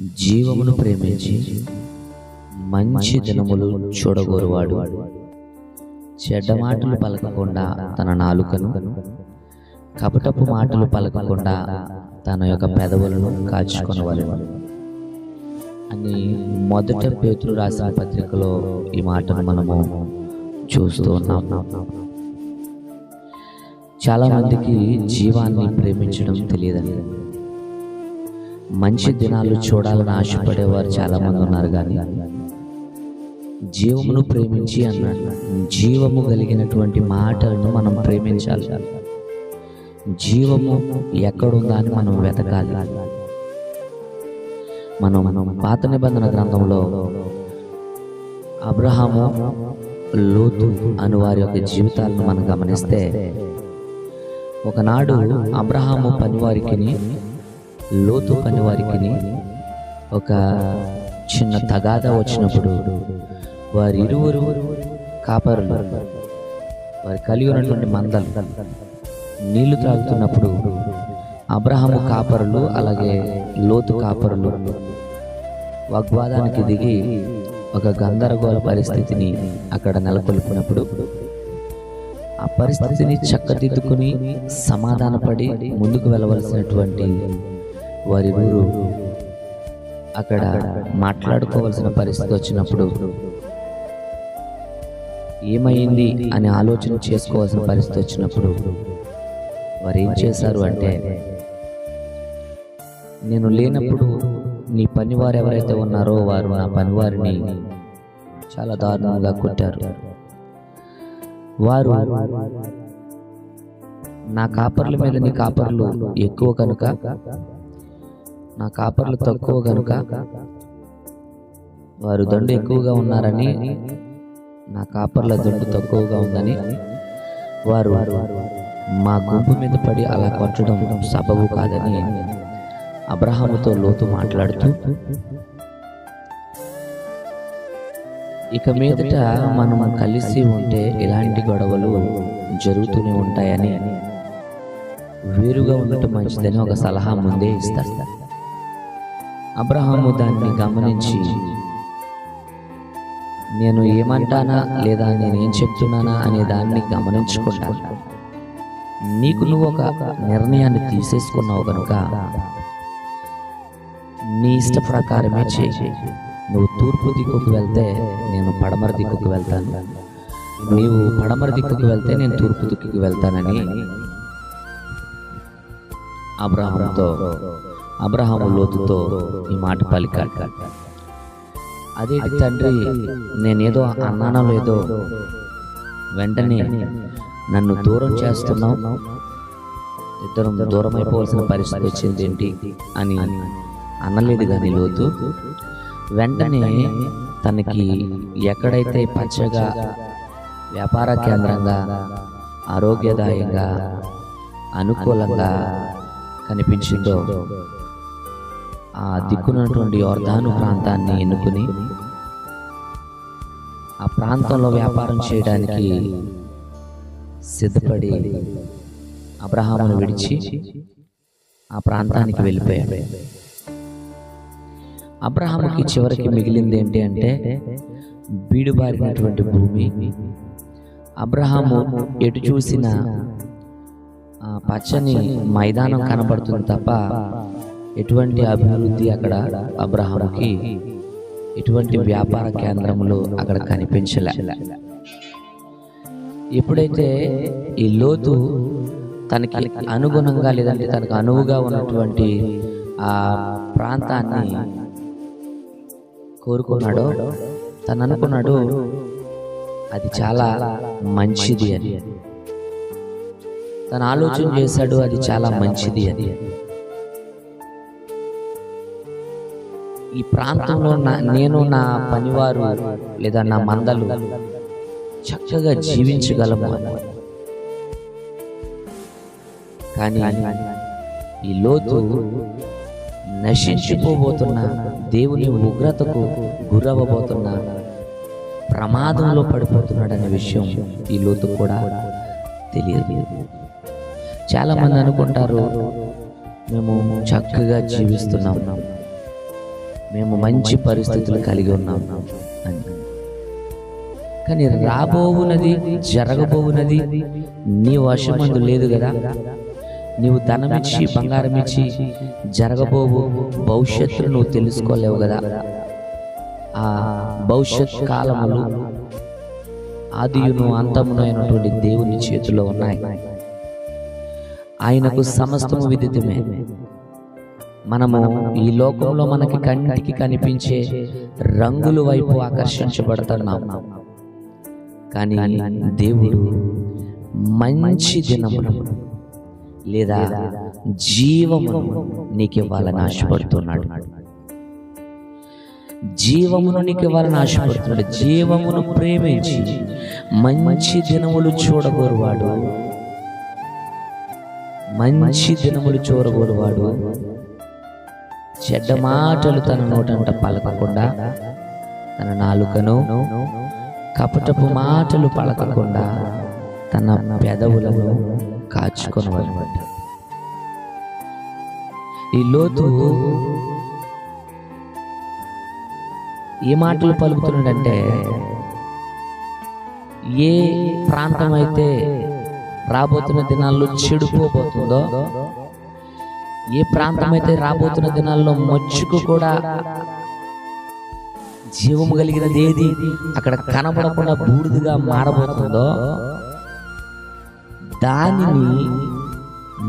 జీవమును ప్రేమించి మంచి దినములు చూడగోరువాడు. చెడ్డ మాటలు పలకకుండా తన నాలుకను కపటపు మాటలు పలకకుండా తన యొక్క పెదవులను కాచుకొనవలెను. అని మొదట పేతురు రాసిన పత్రికలో ఈ మాటను మనము చూస్తూ ఉన్నాం. చాలా మందికి జీవాన్ని ప్రేమించడం తెలియదండి. మంచి దినాలు చూడాలని ఆశపడేవారు చాలా మంది ఉన్నారు కానీ జీవమును ప్రేమించి అన్నాడు. జీవము కలిగినటువంటి మాటలను మనం ప్రేమించాలి. జీవము ఎక్కడుందా అని మనం వెతకాలి. మనం మనం పాత నిబంధన గ్రంథంలో అబ్రహాము లోతు అను వారి యొక్క జీవితాలను మనం గమనిస్తే ఒకనాడు అబ్రహాము పనివారికిని లోతు పని వారికి ఒక చిన్న తగాదా వచ్చినప్పుడు వారి ఇరువురు కాపరులు వారి కలిగి ఉన్నటువంటి మందలు నీళ్ళు త్రాగుతున్నప్పుడు అబ్రహాము కాపరులు అలాగే లోతు కాపరులు వాగ్వాదానికి దిగి ఒక గందరగోళ పరిస్థితిని అక్కడ నెలకొల్పినప్పుడు ఆ పరిస్థితిని చక్కదిద్దుకుని సమాధానపడి ముందుకు వెళ్ళవలసినటువంటి వారిరువురు అక్కడ మాట్లాడుకోవాల్సిన పరిస్థితి వచ్చినప్పుడు ఏమైంది అని ఆలోచన చేసుకోవాల్సిన పరిస్థితి వచ్చినప్పుడు వారు ఏం చేశారు అంటే నేను లేనప్పుడు నీ పనివారు ఎవరైతే ఉన్నారో వారు నా పనివారిని చాలా దారుణంగా కొట్టారు. వారు నా కాపర్ల మీద నీ కాపర్లు ఎక్కువ కనుక నా కాపర్లు తక్కువ కనుక వారు దండు ఎక్కువగా ఉన్నారని నా కాపర్ల దండు తక్కువగా ఉందని వారు మా గుంపు మీద పడి అలా కొట్టడం సబబు కాదని అబ్రహాముతో లోతు మాట్లాడుతూ ఇక మీదట మనం కలిసి ఉంటే ఇలాంటి గొడవలు జరుగుతూనే ఉంటాయని వేరుగా ఉండటం మంచిదని ఒక సలహా ముందే ఇస్తారు. అబ్రహాము దాన్ని గమనించి నేను ఏమంటానా లేదా నేను ఏం చెప్తున్నానా అనే దాన్ని గమనించకుండా నీకు నువ్వు ఒక నిర్ణయాన్ని తీసేసుకున్నావు కనుక నీ ఇష్ట ప్రకారమే చేయి. నువ్వు తూర్పు దిక్కుకు వెళ్తే నేను పడమర దిక్కుకు వెళ్తాను. నీవు పడమర దిక్కుకు వెళ్తే నేను తూర్పు దిక్కుకు వెళ్తానని అబ్రహంతో అబ్రహాము లోతుతో ఈ మాట పలికాడు. అదే తండ్రి నేనేదో అన్నానో లేదో వెంటనే నన్ను దూరం చేస్తున్నావు. ఇద్దరం దూరం అయిపోవాల్సిన పరిస్థితి వచ్చింది ఏంటి అని అనలేదు కానీ లోతు. వెంటనే తనకి ఎక్కడైతే పచ్చగా వ్యాపార కేంద్రంగా ఆరోగ్యదాయంగా అనుకూలంగా కనిపించిందో ఆ దిక్కునటువంటి యోర్ధాను ప్రాంతాన్ని ఎన్నుకుని ఆ ప్రాంతంలో వ్యాపారం చేయడానికి సిద్ధపడి అబ్రహామును విడిచి ఆ ప్రాంతానికి వెళ్ళిపోయాడు. అబ్రహాముకి చివరికి మిగిలింది ఏంటి అంటే బీడుబారినటువంటి భూమి. అబ్రహాము ఎటు చూసిన ఆ పచ్చని మైదానం కనబడుతుంది తప్ప ఎటువంటి అభివృద్ధి అక్కడ అబ్రహాముకి? ఎటువంటి వ్యాపార కేంద్రంలో అక్కడ కనిపించలే? ఎప్పుడైతే ఈ లోతు తనకి అనుగుణంగా లేదంటే తనకు అనువుగా ఉన్నటువంటి ఆ ప్రాంతాన్ని కోరుకున్నాడో తను అనుకున్నాడు అది చాలా మంచిది అని. తను ఆలోచన చేశాడు అది చాలా మంచిది అని. ఈ ప్రాంతంలో నేను నా పనివారు లేదా నా మందలు చక్కగా జీవించగలము కానీ ఈ లోతు నశించిపోబోతున్న దేవుని ఉగ్రతకు గురవ్వబోతున్న ప్రమాదంలో పడిపోతున్నాడనే విషయం ఈ లోతు కూడా తెలియదు. చాలా మంది అనుకుంటారు మేము చక్కగా జీవిస్తున్నాం. మేము మంచి పరిస్థితులు కలిగి ఉన్నాం అని. కానీ రాబోవునది జరగబోవునది నీ వశమందు లేదు కదా. నీవు ధనమిచ్చి బంగారం ఇచ్చి జరగబోవు భవిష్యత్తును నువ్వు తెలుసుకోలేవు కదా. ఆ భవిష్యత్ కాలములు ఆదియును అంతమును అయినటువంటి దేవుని చేతిలో ఉన్నాయి. ఆయనకు సమస్తము విదితమే. మనము ఈ లోకంలో మనకి కంటికి కనిపించే రంగుల వైపు ఆకర్షించబడుతున్నాం. కానీ దేవుడు మంచి దినములు లేదా జీవమును నీకు ఇవ్వాలని ఆశపడుతున్నాడు. జీవమును నీకు ఇవ్వాలని ఆశపడుతున్నాడు. జీవమును ప్రేమించి మంచి దినములు చూడగోరువాడు మంచి దినములు చూడగోరువాడు చెడ్డ మాటలు తన నోటంట పలకకుండా తన నాలుకను కపటపు మాటలు పలకకుండా తన పెదవులను కాచుకొనవన్నమాట. ఈ లోతు ఏ మాటలు పలుకుతున్నాడంటే ఏ ప్రాంతం అయితే రాబోతున్న దినాల్లో చెడిపోబోతుందో ఏ ప్రాంతం అయితే రాబోతున్న దినాల్లో మచ్చుకు కూడా జీవము కలిగినది ఏది అక్కడ కనబడకుండా బూడిదగా మారబోతుందో దానిని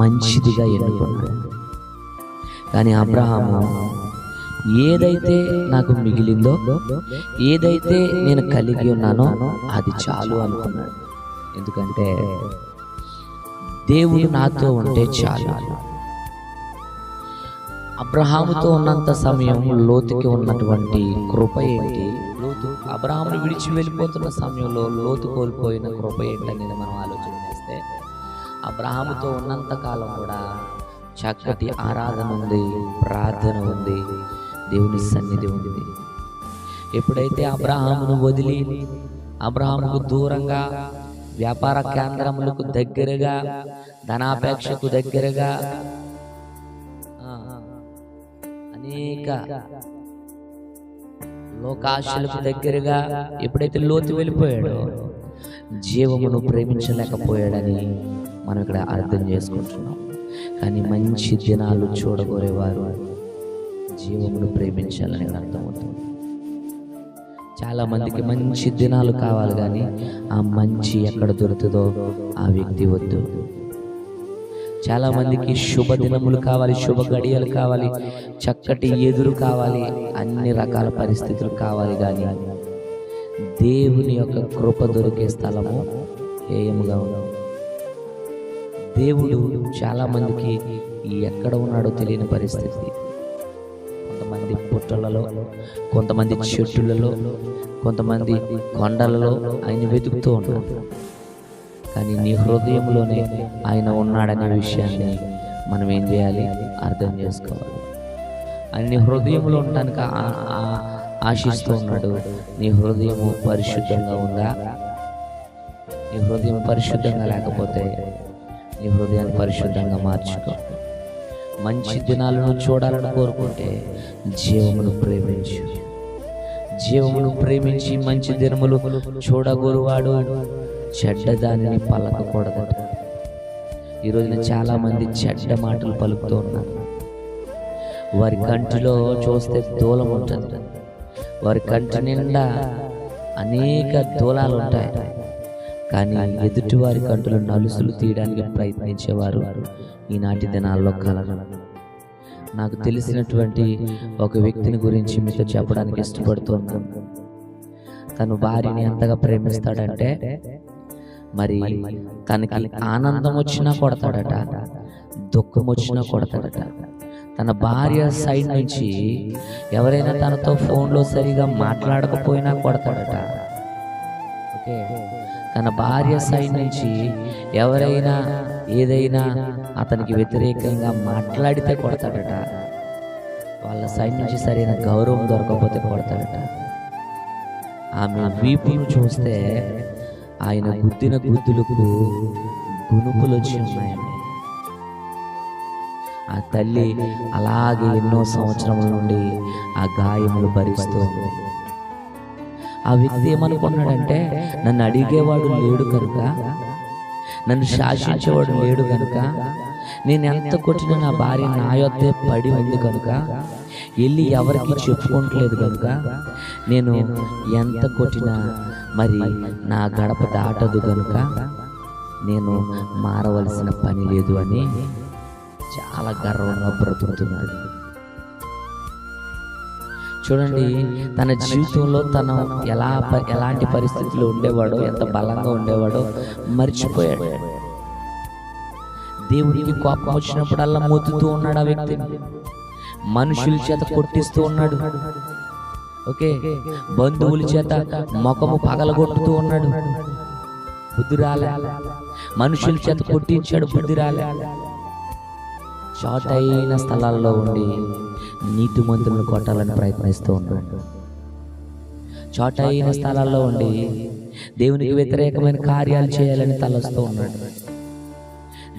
మంచిదిగా ఎన్నుకున్నాడు. కానీ అబ్రహాము ఏదైతే నాకు మిగిలిందో ఏదైతే నేను కలిగి ఉన్నానో అది చాలు అనుకున్నాడు. ఎందుకంటే దేవుడు నాతో ఉంటే చాలు. అబ్రహాముతో ఉన్నంత సమయం లోతుకి ఉన్నటువంటి కృప ఏంటి? లోతు అబ్రహామును విడిచి వెళ్ళిపోతున్న సమయంలో లోతు కోల్పోయిన కృప ఏంటనేది మనం ఆలోచన చేస్తే అబ్రహాముతో ఉన్నంత కాలం కూడా చక్కటి ఆరాధన ఉంది ప్రార్థన ఉంది దేవుని సన్నిధి ఉంది. ఎప్పుడైతే అబ్రహామును వదిలి అబ్రహాముకు దూరంగా వ్యాపార కేంద్రములకు దగ్గరగా ధనాపేక్షకు దగ్గరగా అనేక లోకాశలకు దగ్గరగా ఎప్పుడైతే లోతు వెళ్ళిపోయాడో జీవమును ప్రేమించలేకపోయాడని మనం ఇక్కడ అర్థం చేసుకుంటున్నాం. కానీ మంచి దినాలు చూడగోరేవారు జీవమును ప్రేమించాలని అర్థమవుతుంది. చాలా మందికి మంచి దినాలు కావాలి కానీ ఆ మంచి ఎక్కడ దొరుకుతుందో ఆ వ్యక్తి వద్దు. చాలా మందికి శుభ దినములు కావాలి శుభ గడియలు కావాలి చక్కటి ఎదురు కావాలి అన్ని రకాల పరిస్థితులు కావాలి కానీ దేవుని యొక్క కృప దొరికే స్థలము హేయముగా ఉంది. దేవుడు చాలా మందికి ఎక్కడ ఉన్నాడో తెలియని పరిస్థితి. కొంతమంది పుట్టలలో కొంతమంది చెట్టులలో కొంతమంది కొండలలో ఆయన వెతుకుతూ ఉంటారు కానీ నీ హృదయంలోనే ఆయన ఉన్నాడనే విషయాన్ని మనం ఏం చేయాలి? అర్థం చేసుకోవాలి. ఆయన నీ హృదయంలో ఉండటానికి ఆశిస్తూ ఉన్నాడు. నీ హృదయము పరిశుద్ధంగా ఉందా? నీ హృదయం పరిశుద్ధంగా లేకపోతే నీ హృదయాన్ని పరిశుద్ధంగా మార్చుకో. మంచి దినాలను చూడాలని కోరుకుంటే జీవమును ప్రేమించు. జీవమును ప్రేమించి మంచి దినములు చూడగోరువాడు. చెడ్డ దానిని పలకకూడదట ఈ రోజున చాలా మంది చెడ్డ మాటలు పలుకుతూ ఉన్నారు. వారి కంటిలో చూస్తే దూలం ఉంటుంది. వారి కంటి నిండా అనేక దూలాలు ఉంటాయి. కానీ ఎదుటి వారి కంటులు నలుసులు తీయడానికి ప్రయత్నించేవారు ఈనాటి దినాల్లో కలరు. నాకు తెలిసినటువంటి ఒక వ్యక్తిని గురించి మీతో చెప్పడానికి ఇష్టపడుతున్నాను తను భార్యని ఎంతగా ప్రేమిస్తాడంటే మరి తనకి ఆనందం వచ్చినా కొడతాడట దుఃఖం వచ్చినా కొడతాడట. తన భార్య సైడ్ నుంచి ఎవరైనా తనతో ఫోన్లో సరిగా మాట్లాడకపోయినా కొడతాడట. ఓకే? తన భార్య సైడ్ నుంచి ఎవరైనా ఏదైనా అతనికి వ్యతిరేకంగా మాట్లాడితే కొడతాడట. వాళ్ళ సైడ్ నుంచి సరైన గౌరవం దొరకకపోతే కొడతాడట. ఆమె వీపును చూస్తే ఆయన గుద్దిన గుద్దులకు గునుపులు వచ్చి ఉన్నాయండి ఆ తల్లి అలాగే ఎన్నో సంవత్సరముల నుండి ఆ గాయములు భరిస్తూ ఉంది ఆ వ్యక్తి ఏమనుకున్నాడంటే నన్ను అడిగేవాడు లేడు కనుక నన్ను శాసించేవాడు లేడు కనుక నేను ఎంత కొట్టినా నా భార్య నా యొద్దే పడి ఉంది కనుక వెళ్ళి ఎవరికి చెప్పుకోవట్లేదు కనుక నేను ఎంత కొట్టినా మరి నా గడప దాటదు కనుక నేను మారవలసిన పని లేదు అని చాలా గర్వంగా బ్రతుకుతున్నాడు. చూడండి తన జీవితంలో తను ఎలా ఎలాంటి పరిస్థితులు ఉండేవాడో ఎంత బలంగా ఉండేవాడో మర్చిపోయాడు. దేవునికి కోపం వచ్చినప్పుడల్లా మొత్తుతూ ఉన్నాడు ఆ వ్యక్తి. మనుషుల చేత కొట్టిస్తూ ఉన్నాడు. ఓకే? బంధువుల చేత ముఖము పగలగొట్టుతూ ఉన్నాడు. బుద్ధి రాలే మనుషుల చేత కొట్టించాడు బుద్ధి రాలే చోటైన స్థలాల్లో ఉండి నీతి మంత్రులను కొట్టాలని ప్రయత్నిస్తూ ఉన్నాడు. చోటైన స్థలాల్లో ఉండి దేవునికి వ్యతిరేకమైన కార్యాలు చేయాలని తలస్తూ ఉన్నాడు.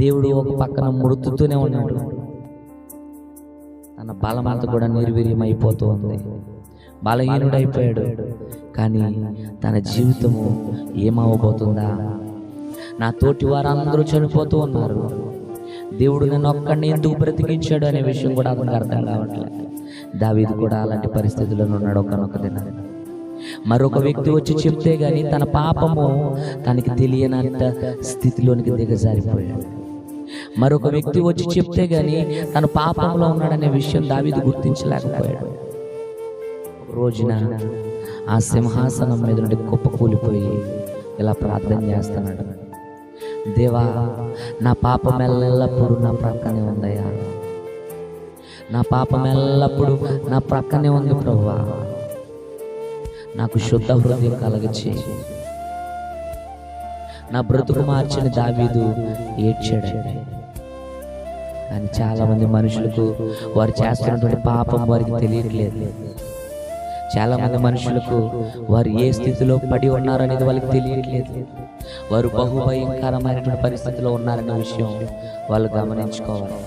దేవుడు ఒక పక్కన మృతుతూనే ఉన్నాడు. తన బలం అంతా కూడా నిర్వీర్యం అయిపోతూ ఉంది. బలహీనుడైపోయాడు. కానీ తన జీవితము ఏమవబోతుందా నా తోటి వారందరూ చనిపోతూ ఉన్నారు. దేవుడు నన్ను ఒక్కడిని ఎందుకు బ్రతికించాడు అనే విషయం కూడా అతనికి అర్థం కావట్లేదు దావీది కూడా అలాంటి పరిస్థితుల్లో ఉన్నాడు ఒకనొక దిన. మరొక వ్యక్తి వచ్చి చెప్తే గాని తన పాపము తనకి తెలియనంత స్థితిలోనికి దిగజారిపోయాడు. మరొక వ్యక్తి వచ్చి చెప్తే గాని తన పాపంలో ఉన్నాడనే విషయం దావీదు గుర్తించలేకపోయాడు. రోజున ఆ సింహాసనం మీద నుండి కుప్పకూలిపోయి ఇలా ప్రార్థన చేస్తున్నాడు. దేవా నా పాపం ఎల్లప్పుడూ నా ప్రక్కనే ఉందయ్యా. నా పాపం ఎల్లప్పుడూ నా ప్రక్కనే ఉంది ప్రభువా నాకు శుద్ధ హృదయం కలగచ్చి నా బ్రతుకు మార్చిన దావీదు ఏడ్చాడండి. కానీ చాలామంది మనుషులకు వారు చేస్తున్నటువంటి పాపం వారికి తెలియట్లేదు. చాలా మంది మనుషులకు వారు ఏ స్థితిలో పడి ఉన్నారనేది వాళ్ళకి తెలియట్లేదు. వారు బహుభయంకరమైనటువంటి పరిస్థితిలో ఉన్నారనే విషయం వాళ్ళు గమనించుకోవాలి.